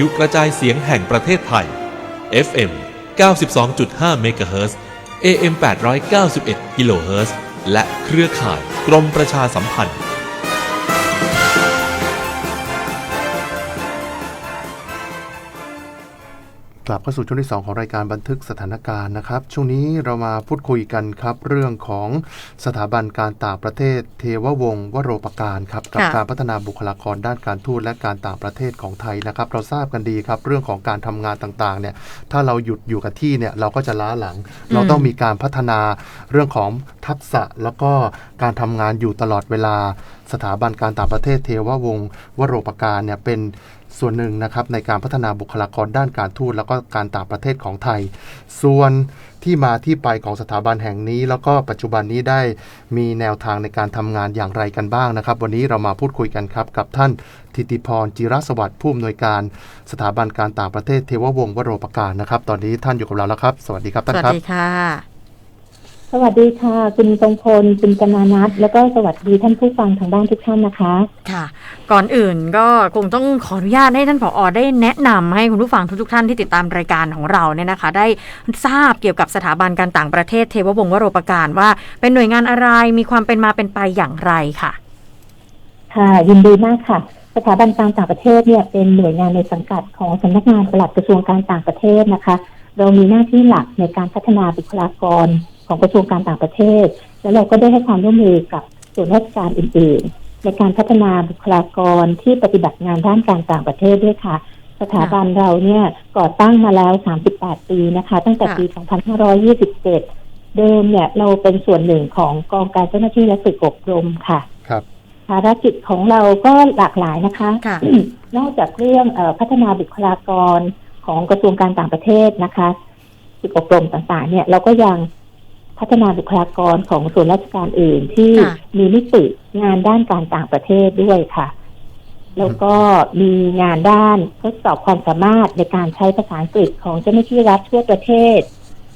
ยุกระจายเสียงแห่งประเทศไทย FM 92.5 เมกะเฮิรตซ์ AM 891 กิโลเฮิรตซ์ และเครือข่ายกรมประชาสัมพันธ์ กลับเข้าสู่ช่วงที่ 2 ของรายการบันทึกสถานการณ์นะครับ ช่วงนี้เรามาพูดคุยกันครับ เรื่องของสถาบันการต่างประเทศ เทววงศ์วโรปการครับกับค่ะการพัฒนาบุคลากรด้านการทูตและการต่างประเทศของไทยนะครับ เราทราบกันดีครับ เรื่องของการทำงานต่างๆเนี่ยถ้าเราหยุดอยู่กับที่เนี่ยเราก็จะล้าหลัง เราต้องมีการพัฒนาเรื่องของทักษะแล้วก็การทำงานอยู่ตลอดเวลา สถาบันการต่างประเทศ เทววงศ์วโรปการเนี่ยเป็น ส่วนหนึ่งนะครับในการพัฒนาบุคลากรด้านการทูตแล้วก็การต่างประเทศของไทย ส่วนที่มาที่ไปของสถาบันแห่งนี้ แล้วก็ปัจจุบันนี้ได้มีแนวทางในการทำงานอย่างไรกันบ้างนะครับ วันนี้เรามาพูดคุยกันครับ กับท่านทิติพรจิรสวัสดิ์ผู้อำนวยการสถาบันการต่างประเทศเทววงศ์วโรปการนะครับ ตอนนี้ท่านอยู่กับเราแล้วครับ สวัสดีครับท่านวัสครับดีค่ะ สวัสดีค่ะ คุณทรงพลคุณกนานัทแล้วก็สวัสดีท่านผู้ฟังทางบ้านทุกท่านนะคะ ค่ะ ก่อนอื่นก็คงต้องขออนุญาตให้ท่านผออได้แนะนำให้คุณผู้ฟังทุกๆท่านที่ติดตามรายการของเราเนี่ยนะคะ ได้ทราบเกี่ยวกับสถาบันการต่างประเทศเทววงศ์วโรปการว่า เป็นหน่วยงานอะไรมีความเป็นมาเป็นไปอย่างไรค่ะ ค่ะ ยินดีมากค่ะ สถาบันการต่างประเทศเนี่ยเป็นหน่วยงานในสังกัดของสำนักงานปลัดกระทรวงการต่างประเทศนะคะ เรามีหน้าที่หลักในการพัฒนาบุคลากร ของกระทรวงการต่างประเทศ แล้วเราก็ได้ให้ความร่วมมือกับส่วนราชการอื่น ๆ ในการพัฒนาบุคลากรที่ปฏิบัติงานด้านการต่างประเทศด้วยค่ะ สถาบันเราเนี่ยก่อตั้งมาแล้ว 38 ปีนะคะ ตั้งแต่ปี 2527 เดิมเนี่ยเราเป็นส่วนหนึ่งของกองการเจ้าหน้าที่และฝึกอบรมค่ะครับภารกิจของเราก็หลากหลายนะคะค่ะนอกจากเรื่องเออพัฒนาบุคลากรของกระทรวงการต่างประเทศนะคะฝึกอบรมต่างๆ เนี่ยเราก็ยัง พัฒนาบุคลากรของส่วนราชการอื่นที่ค่ะมีนิติงานด้านการต่างประเทศด้วยค่ะ แล้วก็มีงานด้านทดสอบความสามารถในการใช้ภาษาอังกฤษของเจ้าหน้าที่รัฐทั่วประเทศ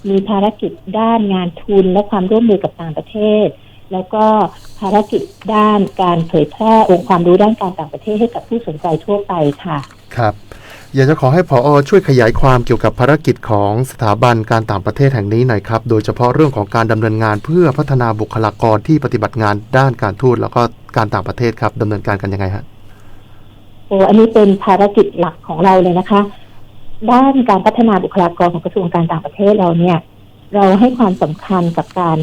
มีภารกิจด้านงานทุนและความร่วมมือกับต่างประเทศ แล้วก็ภารกิจด้านการเผยแพร่องค์ความรู้ด้านการต่างประเทศให้กับผู้สนใจทั่วไปค่ะ ครับ อยากจะขอให้ผอช่วยขยายความเกี่ยวกับภารกิจของสถาบันการต่างประเทศแห่งนี้หน่อยครับ โดยเฉพาะเรื่องของการดำเนินงานเพื่อพัฒนาบุคลากรที่ปฏิบัติงานด้านการทูตแล้วก็การต่างประเทศครับดำเนินการกันยังไงฮะโอ้อันนี้เป็นภารกิจหลักของเราเลยนะคะ ด้านการพัฒนาบุคลากรของกระทรวงการต่างประเทศเราเนี่ย เราให้ความสำคัญกับการ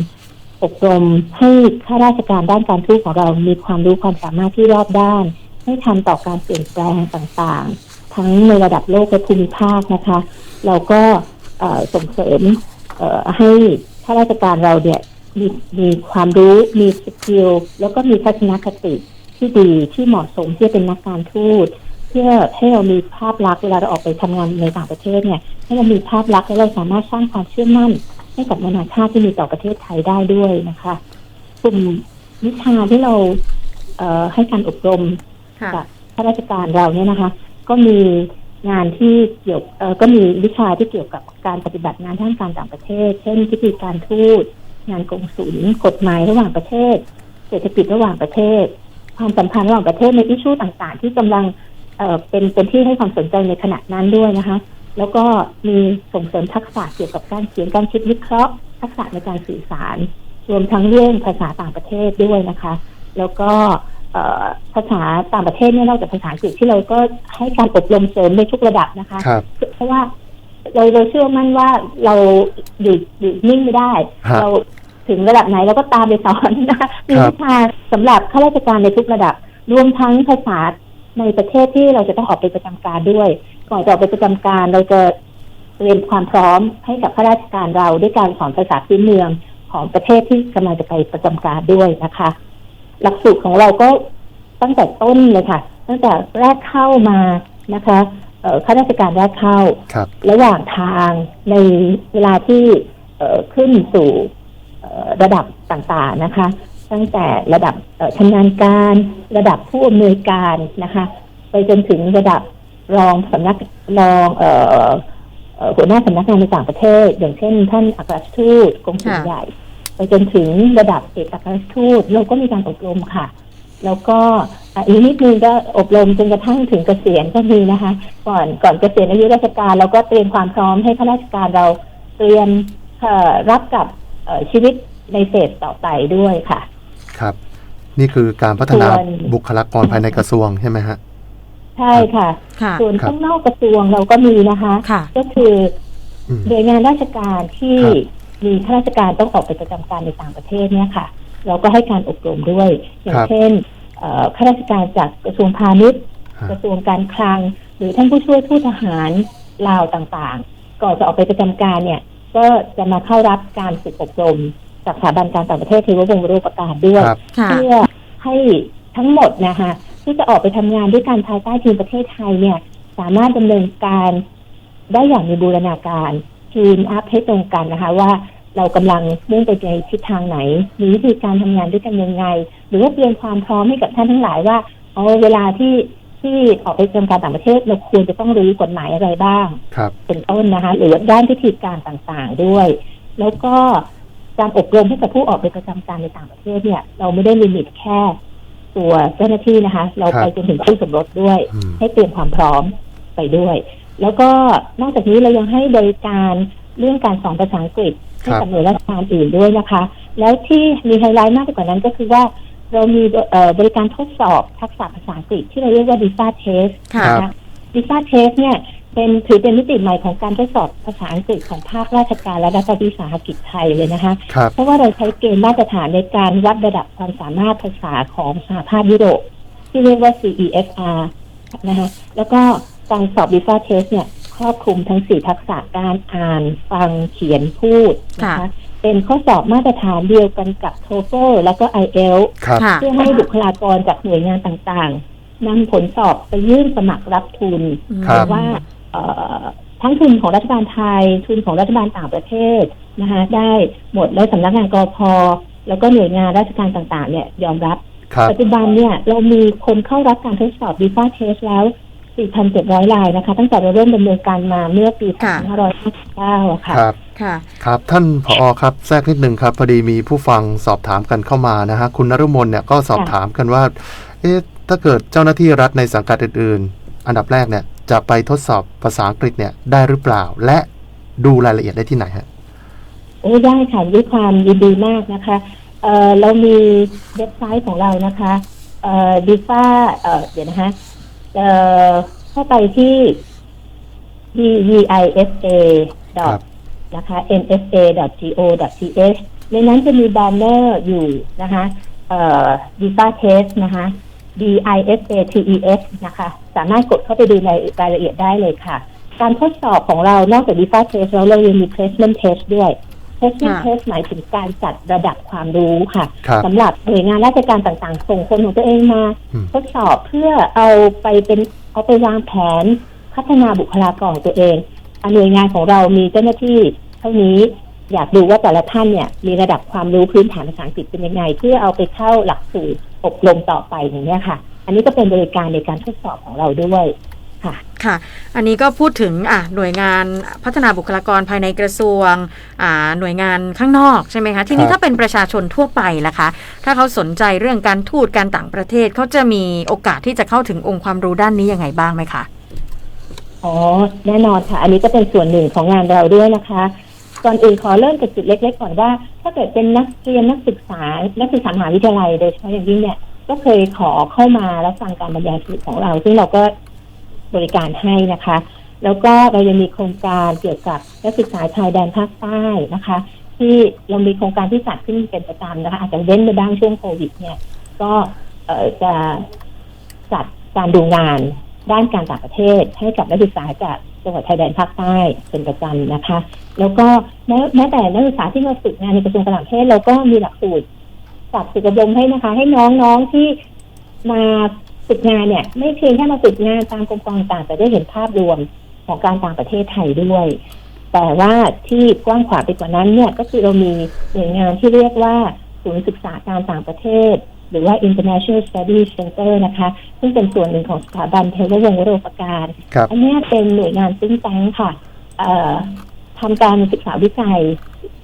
อบรมให้ข้าราชการด้านการทูตของเรามีความรู้ความสามารถที่รอบด้าน ให้ทันต่อการเปลี่ยนแปลงต่างๆ ทั้งในระดับโลกและภูมิภาคนะคะ เราก็เอ่อส่งเสริมเอ่อให้ข้าราชการเราเนี่ยมีมีความรู้มีสกิลแล้วก็มีทัศนคติที่ดีที่เหมาะสมที่จะเป็นนักการทูตเพื่อให้เรามีภาพลักษณ์เวลาเราออกไปทำงานในต่างประเทศเนี่ย ให้เรามีภาพลักษณ์และเราสามารถสร้างความเชื่อมั่น ให้กับนานาชาติที่มีต่อประเทศไทยได้ด้วยนะคะกลุ่มวิชาที่เราเอ่อให้การอบรมค่ะกับข้าราชการเราเนี่ยนะคะ ก็มีงานที่เกี่ยวก็มีวิชาที่เกี่ยวกับการปฏิบัติงานทางการต่างประเทศ เช่นพิธีการทูตงานกงสุลกฎหมายระหว่างประเทศ เศรษฐกิจระหว่างประเทศ ความสัมพันธ์ระหว่างประเทศในอิชชูต่างๆ ที่กำลังเเป็นเป็นที่ให้ความสนใจในขณะนั้นด้วยนะคะ แล้วก็มีส่งเสริมทักษะเกี่ยวกับการเขียนการคิดวิเคราะห์ ทักษะในการสื่อสาร รวมทั้งเรื่องภาษาต่างประเทศด้วยนะคะ แล้วก็ ภาษาต่างประเทศเนี่ยนอกจากภาษาอังกฤษที่เราก็ให้การอบรมเสริมในทุกระดับนะคะครับ เพราะว่าเราเราเชื่อมั่นว่าเราอยู่อยู่นิ่งไม่ได้ ฮะ เราถึงระดับไหนเราก็ตามไปสอนนะคะมีครับวิชาสำหรับข้าราชการในทุกระดับ รวมทั้งภาษาในประเทศที่เราจะต้องออกไปประจำการด้วย ก่อนจะออกไปประจำการเราจะเตรียมความพร้อมให้กับข้าราชการเราด้วยการสอนภาษาพื้นเมืองของประเทศที่กำลังจะไปประจำการด้วยนะคะ หลักสูตรของเราก็ ตั้งแต่ต้นเลยค่ะ ตั้งแต่แรกเข้ามานะคะเอ่อข้าราชการแรกเข้าครับระหว่างทางในเวลาที่เอ่อขึ้นสู่เอ่อระดับต่างๆนะคะ ตั้งแต่ระดับเอ่อชำนาญการระดับผู้อำนวยการนะคะ ไปจนถึงระดับรองสำนักรองเอ่อเอ่อหัวหน้าสำนักงานในต่างประเทศ อย่างเช่น ท่านอัครราชทูตกงสุลค่ะใหญ่ ไปจนถึงระดับเอกอัครราชทูตเราก็มีการอบรมค่ะ แล้วก็อะอีกนิดนึงก็อบรมจนกระทั่งถึงเกษียณก็มีนะคะ ก่อนก่อนเกษียณอายุราชการเราก็เตรียมความพร้อมให้ข้าราชการเราเตรียมเอ่อรับกับเอ่อชีวิตในเฟสต่อไปด้วยค่ะ ครับ นี่คือการพัฒนาส่วนบุคลากรภายในกระทรวงใช่ไหมฮะใช่ค่ะค่ะส่วนครับข้างนอกกระทรวงเราก็มีนะคะค่ะก็คืออืมหน่วยงานราชการที่ครับมีข้าราชการต้องออกไปประจำการในต่างประเทศเนี่ยค่ะ เราก็ให้การอบรมด้วย อย่างเช่นเอ่อข้าราชการจากกระทรวงพาณิชย์ฮะกระทรวงการคลัง หรือท่านผู้ช่วยผู้ทหารลาวต่างๆ ก่อนจะออกไปประจำการเนี่ย ก็จะมาเข้ารับการฝึกอบรมจากสถาบันการต่างประเทศเทววงศ์วโรปการด้วยครับค่ะเพื่อให้ทั้งหมดนะคะที่จะออกไปทำงานด้วยกันภายใต้ทีมประเทศไทยเนี่ย สามารถดำเนินการได้อย่างมีบูรณาการทีมอัพให้ตรงกันนะคะว่า เรากำลังมุ่งไปในทิศทางไหน มีวิธีการทำงานด้วยกันยังไง หรือว่าเตรียมความพร้อมให้กับท่านทั้งหลายว่าเอาเวลาที่ที่ออกไปประจำการต่างประเทศเราควรจะต้องรู้กฎหมายอะไรบ้างครับเป็นต้นนะคะ หรือว่าด้านพิธีการต่างๆด้วย แล้วก็การอบรมให้กับผู้ออกไปประจำการในต่างประเทศเนี่ย เราไม่ได้ลิมิตแค่ ตัวเจ้าหน้าที่นะคะ เราครับไปจนถึงผู้สมรสด้วยอืมให้เตรียมความพร้อมไปด้วย แล้วก็นอกจากนี้เรายังให้บริการเรื่องการสอนภาษาอังกฤษ ให้ครับกับหน่วยราชการอื่นด้วยนะคะ แล้วที่มีไฮไลท์มากไปกว่านั้นก็คือว่า เรามีเอ่อบริการทดสอบทักษะภาษาอังกฤษที่เราเรียกว่า DISA Test ค่ะนะคะ DISA Test เนี่ยเป็นถือเป็นมิติใหม่ของการทดสอบภาษาอังกฤษของภาคราชการและรัฐวิสาหกิจไทยเลยนะคะครับเพราะว่าเราใช้เกณฑ์มาตรฐานในการวัดระดับความสามารถภาษาของสหภาพยุโรปที่เรียกว่า CEFR นะคะแล้วก็การสอบ DISA Test เนี่ย ครอบคลุมทั้งสี่ทักษะการอ่าน ฟังเขียนพูดนะคะค่ะเป็นข้อสอบมาตรฐานเดียวกันกับ TOEFL แล้วก็ IELTS ครับค่ะเพื่อให้บุคลากรจากหน่วยงานต่างๆนำผลสอบไปยื่นสมัครรับทุนครัหบรือว่าเอ่อทั้งทุนของรัฐบาลไทย ทุนของรัฐบาลต่างประเทศนะคะได้หมดแล้วสำนักงานกพแล้วก็หน่วยงานราชการต่างๆ เนี่ยยอมรับครับปัจจุบันเนี่ยเรามีคนเข้ารับการทดสอบ d ี f a Test แล้ว 4,700รายนะคะ ตั้งแต่เราเริ่มดำเนินการมาเมื่อปีค่ะ 2559อะค่ะ ครับค่ะ ครับ ท่านผอครับแทรกนิดนึงครับ พอดีมีผู้ฟังสอบถามกันเข้ามานะฮะคุณนรุมนเนี่ยก็สอบค่ะถามกันว่า เอ๊ะถ้าเกิดเจ้าหน้าที่รัฐในสังกัดอื่น ๆ อันดับแรกเนี่ยจะไปทดสอบภาษาอังกฤษเนี่ยได้หรือเปล่า และดูรายละเอียดได้ที่ไหนฮะ โอ้ได้ค่ะด้วยความยินดีมากนะคะเอ่อเรามีเว็บไซต์ของเรานะคะเอ่อดีฟ้าเอ่อเดี๋ยวนะคะ เอ่อเข้าไปที่ divisa ครับนะคะ nsa.go.th ในนั้นจะมีแบนเนอร์อยู่นะคะเอ่อ DISA test นะคะ DISA TES นะคะ สามารถกดเข้าไปดูในรายละเอียดได้เลยค่ะ การทดสอบของเรา นอกจาก DISA test แล้วเรายังมี placement test ด้วย placement ค่ะ test หมายถึงการจัดระดับความรู้ค่ะครับสำหรับหน่วยงานราชการต่างๆ ส่งคนของตัวเองมา อืม ทดสอบเพื่อเอาไปเป็นเอาไปวางแผนพัฒนาบุคลากรของตัวเองอะหน่วยงานของเรามีเจ้าหน้าที่เท่านี้อยากดูว่าแต่ละท่านเนี่ยมีระดับความรู้พื้นฐานภาษาอังกฤษเป็นยังไง เพื่อเอาไปเข้าหลักสูตรอบรมต่อไปอย่างนี้ยค่ะ อันนี้ก็เป็นบริการในการทดสอบของเราด้วย ค่ะค่ะ อันนี้ก็พูดถึงอะหน่วยงานพัฒนาบุคลากรภายในกระทรวงอ่าหน่วยงานข้างนอกใช่ไหมคะ ทีนี้ครับถ้าเป็นประชาชนทั่วไปล่ะคะ ถ้าเขาสนใจเรื่องการทูตการต่างประเทศเขาจะมีโอกาสที่จะเข้าถึงองค์ความรู้ด้านนี้ยังไงบ้างไหมคะ อ๋อ แน่นอนค่ะ อันนี้ก็เป็นส่วนหนึ่งของงานเราด้วยนะคะก่อนอื่นขอเริ่มจากจุดเล็ก ๆ ก่อนว่า ถ้าเกิดเป็นนักเรียนนักศึกษา นักศึกษามหาวิทยาลัยโดยเฉพาะอย่างยิ่งเนี่ยก็เคยขอเข้ามารับฟังการบรรยายสรุปของเรา ซึ่งเราก็ บริการให้นะคะ แล้วก็เรายังมีโครงการเกี่ยวกับนักศึกษาชายแดนภาคใต้นะคะ ที่เรามีโครงการที่จัดขึ้นเป็นประจำนะคะอาจจะเว้นไปบ้างช่วงโควิด เนี่ย ก็จะจัดการดูงานด้านการต่างประเทศ ให้กับนักศึกษาจากจังหวัดชายแดนภาคใต้เป็นประจำนะคะ แล้วก็แม้แม้แต่นักศึกษาที่มาฝึกงานในกระทรวงการต่างประเทศเราก็มีหลักสูตรจัดฝึกอบรมให้นะคะ ให้น้องๆที่มา ฝึกงานเนี่ยไม่เพียงแค่มาฝึกงานตามกรมกองต่างแต่ได้เห็นภาพรวมของการต่างประเทศไทยด้วย แต่ว่าที่กว้างขวางไปกว่านั้นเนี่ยก็คือเรามีหน่วยงานที่เรียกว่าศูนย์ศึกษาการต่างประเทศ หรือว่า International Studies Center นะคะ ซึ่งเป็นส่วนหนึ่งของสถาบันเทววงศ์วโรปการครับอันเนี้ยเป็นหน่วยงานซึ่งแตงค่ะเอ่อทำการศึกษาวิจัย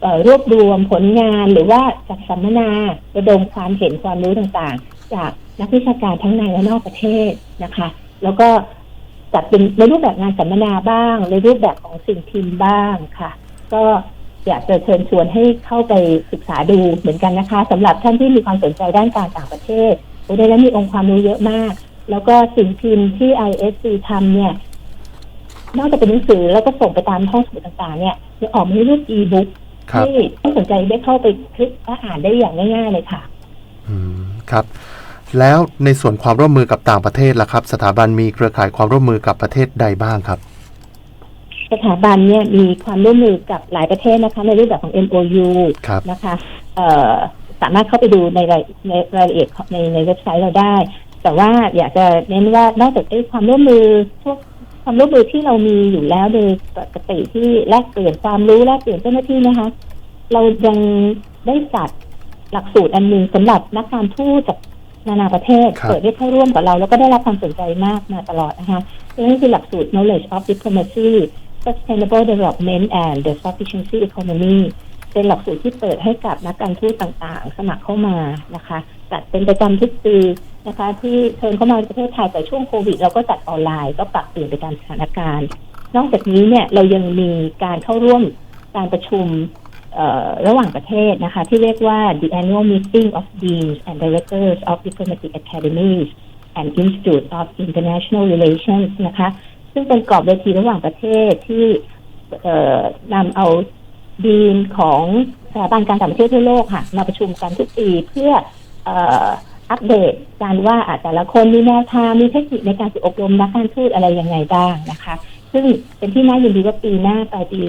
เอ่อรวบรวมผลงานหรือว่าจัดสัมมนาระดมความเห็นความรู้ต่างๆ จาก นักวิชาการทั้งในและนอกประเทศนะคะ แล้วก็จัดเป็นในรูปแบบงานสัมมนาบ้าง ในรูปแบบของสิ่งพิมพ์บ้างค่ะ ก็อยากจะเชิญชวนให้เข้าไปศึกษาดูเหมือนกันนะคะสำหรับท่านที่มีความสนใจด้านการต่างประเทศโอ้ได้แล้วมีองค์ความรู้เยอะมาก แล้วก็สิ่งพิมพ์ที่ ISC ทำเนี่ยนอกจากเป็นหนังสือแล้วก็ส่งไปตามห้องสมุดต่างๆ เนี่ยยังออกมาในรูป e-book ครับที่ผู้สนใจได้เข้าไปคลิกและอ่านได้อย่างง่ายๆเลยค่ะ อืมครับ แล้วในส่วนความร่วมมือกับต่างประเทศล่ะครับ สถาบันมีเครือข่ายความร่วมมือกับประเทศใดบ้างครับ สถาบันเนี่ยมีความร่วมมือกับหลายประเทศนะคะ ในรูปแบบของ MOU ครับนะคะเอ่อสามารถเข้าไปดูในรายในรายละเอียดของในในเว็บไซต์เราได้ แต่ว่าอยากจะเน้นว่านอกจากไอ้ความร่วมมือพวกความร่วมมือที่เรามีอยู่แล้วโดยปกติที่แลกเปลี่ยนความรู้แลกเปลี่ยนเจ้าหน้าที่นะคะ เรายังได้จัดหลักสูตรอันหนึ่งสำหรับนักการทูตจาก นานาประเทศ ครับ เปิดให้เข้าร่วมกับเรา แล้วก็ได้รับความสนใจมากมาตลอดนะคะนั่นคือหลักสูตร knowledge of diplomacy sustainable development and the sufficiency economy เป็นหลักสูตรที่เปิดให้กับนักการทูตต่างๆ สมัครเข้ามานะคะ จัดเป็นประจำทุกปีนะคะ ที่เชิญเข้ามาในประเทศไทยแต่ช่วงโควิด เราก็จัดออนไลน์ก็ปรับเปลี่ยนไปตามสถานการณ์ นอกจากนี้เนี่ยเรายังมีการเข้าร่วมการประชุมเอ่อ ระหว่างประเทศนะคะ ที่เรียกว่า the annual meeting of deans and directors of diplomatic academies and institute of international relations นะคะ ซึ่งเป็นกรอบเวทีระหว่างประเทศที่นำเอาดีนของสถาบันการต่างประเทศทั่วโลกค่ะ มาประชุมกันทุกปีเพื่ออัปเดตการว่าอะแต่ละคนมีแนวทางมีเทคนิคในการฝึกอบรมนักการทูตอะไรยังไงบ้างนะคะ ซึ่งเป็นที่น่ายินดีว่าปีหน้าปลายปี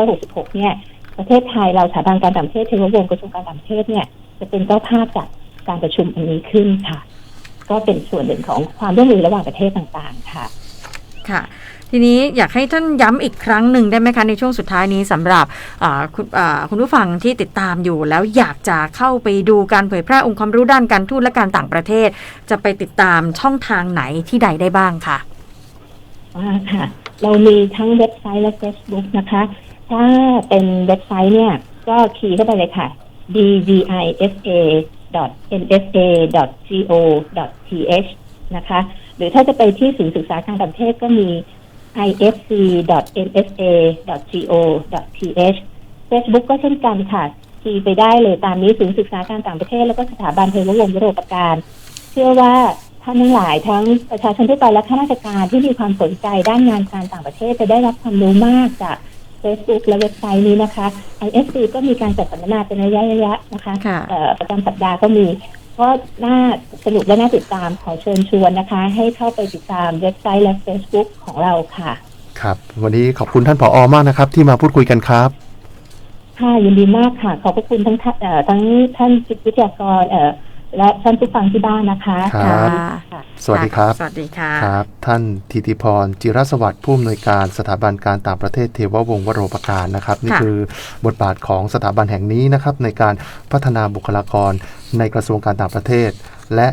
2566 เนี่ย ประเทศไทยเราสถาบันการต่างประเทศเทววงศ์กระทรวงการต่างประเทศเนี่ย จะเป็นเจ้าภาพจัดการประชุมอันนี้ขึ้นค่ะ ก็เป็นส่วนหนึ่งของความร่วมมือระหว่างประเทศต่างๆ ค่ะ ค่ะ ทีนี้อยากให้ท่านย้ำอีกครั้งหนึ่งได้ไหมคะ ในช่วงสุดท้ายนี้สำหรับอ่าคุณอ่าคุณผู้ฟังที่ติดตามอยู่ แล้วอยากจะเข้าไปดูการเผยแพร่องค์ความรู้ด้านการทูตและการต่างประเทศ จะไปติดตามช่องทางไหนที่ใดได้บ้างค่ะอ่าค่ะ เรามีทั้งเว็บไซต์และ Facebook นะคะ ถ้าเป็นเว็บไซต์เนี่ย ก็คีย์เข้าไปเลยค่ะ dvisa.nsa.go.th นะคะ หรือถ้าจะไปที่ศูนย์ศึกษาการต่างประเทศก็มี ifc.nsa.go.th Facebook ก็เช่นกันค่ะ คีย์ไปได้เลยตามนี้ศูนย์ศึกษาการต่างประเทศ แล้วก็สถาบันเทววงศ์วโรปการ เชื่อว่าท่านทั้งหลายทั้งประชาชนทั่วไปและข้าราชการที่มีความสนใจด้านงานการต่างประเทศจะได้รับความรู้มากจาก Facebook และเว็บไซต์นี้นะคะ ISC ก็มีการจัดสัมมนาเป็นระยะๆนะคะค่ะเอ่อประจำสัปดาห์ก็มีก็น่าสนุกและน่าติดตามขอเชิญชวนนะคะ ให้เข้าไปติดตามเว็บไซต์และ Facebook ของเราค่ะ ครับ วันนี้ขอบคุณท่านผออมากนะครับ ที่มาพูดคุยกันครับ ค่ะยินดีมากค่ะ ขอบพระคุณทั้งท่านเอ่อทั้งท่านวิทยากรเอ่อและท่านผู้ฟังที่บ้านนะคะครับค่ะ สวัสดีครับ สวัสดีค่ะครับ ท่านทิติพร จิรสวัสดิ์ผู้อำนวยการสถาบันการต่างประเทศเทววงศ์วโรปการนะครับ นี่ค่ะคือบทบาทของสถาบันแห่งนี้นะครับ ในการพัฒนาบุคลากรในกระทรวงการต่างประเทศ และ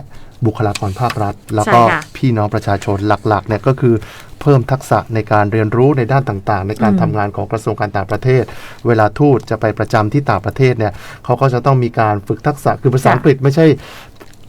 บุคลากรภาครัฐ แล้วก็ใช่ค่ะพี่น้องประชาชนหลักๆเนี่ยก็คือเพิ่มทักษะในการเรียนรู้ในด้านต่างๆ ในการอืมทำงานของกระทรวงการต่างประเทศ เวลาทูตจะไปประจำที่ต่างประเทศเนี่ยเขาก็จะต้องมีการฝึกทักษะคือภาษาอังกฤษไม่ใช่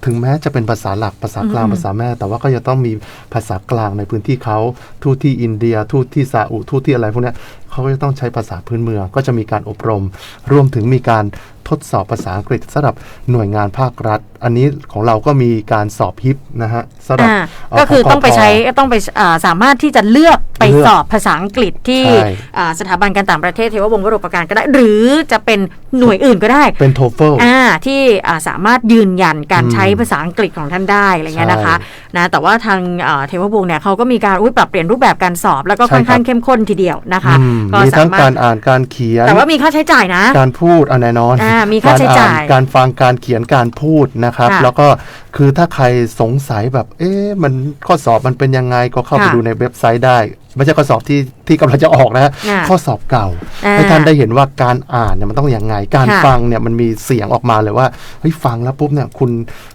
ถึงแม้จะเป็นภาษาหลักภาษากลางอืมภาษาแม่ แต่ว่าก็จะต้องมีภาษากลางในพื้นที่เขาทูตที่อินเดีย ทูตที่ซาอุทูตที่อะไรพวกเนี้ยเขาก็จะต้องใช้ภาษาพื้นเมือง ก็จะมีการอบรม รวมถึงมีการทดสอบภาษาอังกฤษสำหรับหน่วยงานภาครัฐ อันนี้ของเราก็มีการสอบฮิปนะฮะสำหรับอ่าเก็คือขต้องไปกพใช้ต้องไปอ่าสามารถที่จะเลือกไปเลือกสอบภาษาอังกฤษที่ใช่อ่าสถาบันการต่างประเทศเทววงศ์วโรปการก็ได้ หรือจะเป็นหน่วยอื่นก็ได้เป็นโทเฟลอ่าที่อ่าสามารถยืนยันการอืมใช้ภาษาอังกฤษของท่านได้อะไรเงี้ยนะคะใช่นะแต่ว่าทางอ่าเทววงศ์เนี่ยเขาก็มีการอุ๊ยปรับเปลี่ยนรูปแบบการสอบแล้วก็ใช่ค่อนข้างครับเข้มข้นทีเดียวนะคะอืมก็มีสาทั้งมารกาถรอ่านการเขียน แต่ว่ามีค่าใช้จ่ายนะ การพูดอันแน่นอนอ่ามีค่าใช้จ่ายกรอ่นการฟังการเขียนการพูดนะครับค่ะแล้วก็คือถ้าใครสงสัยแบบ เอ๊ะมันข้อสอบมันเป็นยังไงก็เข้าไปค่ะดูในเว็บไซต์ได้ ไม่ใช่ข้อสอบที่ที่กำลังจะออกนะฮะอ่าข้อสอบเก่า อ่าให้ท่านได้เห็นว่าการอ่านเนี่ยมันต้องอย่างไง การค่ะฟังเนี่ยมันมีเสียงออกมาเลยว่าเฮ้ยฟังแล้วปุ๊บเนี่ยคุณ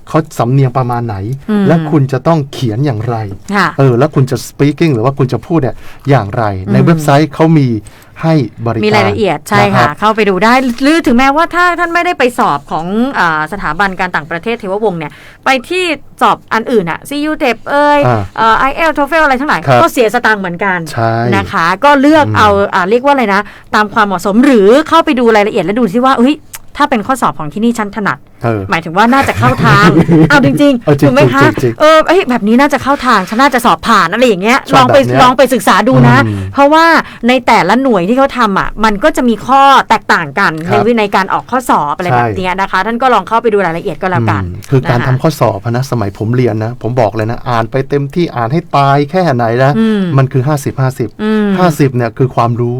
เขาสำเนียงประมาณไหน อืม และคุณจะต้องเขียนอย่างไร ค่ะ เออแล้วคุณจะ speaking หรือว่าคุณจะพูดเนี่ยอย่างไร ในอืมเว็บไซต์เขามีให้บริการ มีรายละเอียดใช่นรัค่ะบเข้าไปดูได้ หรือถึงแม้ว่าถ้าท่านไม่ได้ไปสอบของอาสถาบันการต่างประเทศเทววงศ์เนี่ย ไปที่สอบอันอื่นอะซียูเทปเอ้ยอ่าไอเอลโทเฟลอะไรทั้งหลายครับก็เสียสตางค์เหมือนกันใช่นะคะ ก็เลือกอืมเอาอ่าเรียกว่าอะไรนะ ตามความเหมาะสมหรือเข้าไปดูรายละเอียดแล้วดูซิว่าเฮ้ยถ้าเป็นข้อสอบของที่นี่ฉันถนัดเออ หมายถึงว่าน่าจะเข้าทางเอาจริงเออๆจริงถูกไหมคะจริงจริงเออเอ้ยแบบนี้น่าจะเข้าทางฉันน่าจะสอบผ่านอะไรอย่างเงี้ยชลออบงไปแบบเนี้ยลองไปศึกษาดูนะอืมเพราะว่าในแต่ละหน่วยที่เขาทำอะมันก็จะมีข้อแตกต่างกันคในรับวิในการออกข้อสอบอะไรใช่แบบเนี้ยนะคะ ท่านก็ลองเข้าไปดูรายละเอียดก็แล้วกันอืมคือการนะทำคะข้อสอบอะนะสมัยผมเรียนนะ ผมบอกเลยนะ อ่านไปเต็มที่อ่านให้ตายแค่ไหนนะอืมมันคือ 50อืม50 50เนี่ยคือความรู้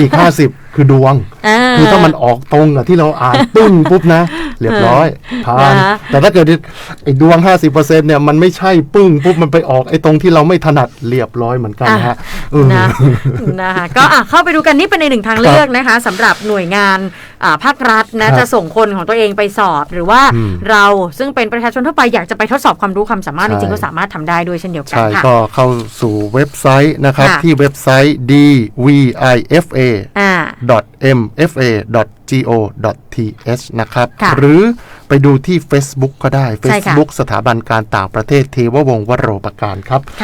อีก 50 คือดวงาคือถ้ามันออกตรงกับที่เราอ่านปึ้งปุ๊บนะเรียบร้อยผ่านนะแต่ถ้าเกิดไอ้ดวง 50%เนี่ยมันไม่ใช่ปึ้งปุ๊บมันไปออกไอ้ตรงที่เราไม่ถนัดเรียบร้อยเหมือนกันนะฮะเออนะนะคะก็อะเข้าไปดูกันนี่เป็นในหนึ่งทางเลือกนะคะสำหรับหน่วยงานอ่าภาครัฐนะครับจะส่งคนของตัวเองไปสอบ หรือว่าอืมเราซึ่งเป็นประชาชนทั่วไปอยากจะไปทดสอบความรู้ความสามารถใช่จริงๆก็สามารถทำได้ด้วยเช่นเดียวกันใช่ค่ะก็เข้าสู่เว็บไซต์นะครับค่ะที่เว็บไซต์ dvifa อ่า mfa.go.th นะครับค่ะหรือไปดูที่ Facebook ก็ได้ใช่ค่ะ Facebook สถาบันการต่างประเทศเทววงศ์วโรปการครับค่ะ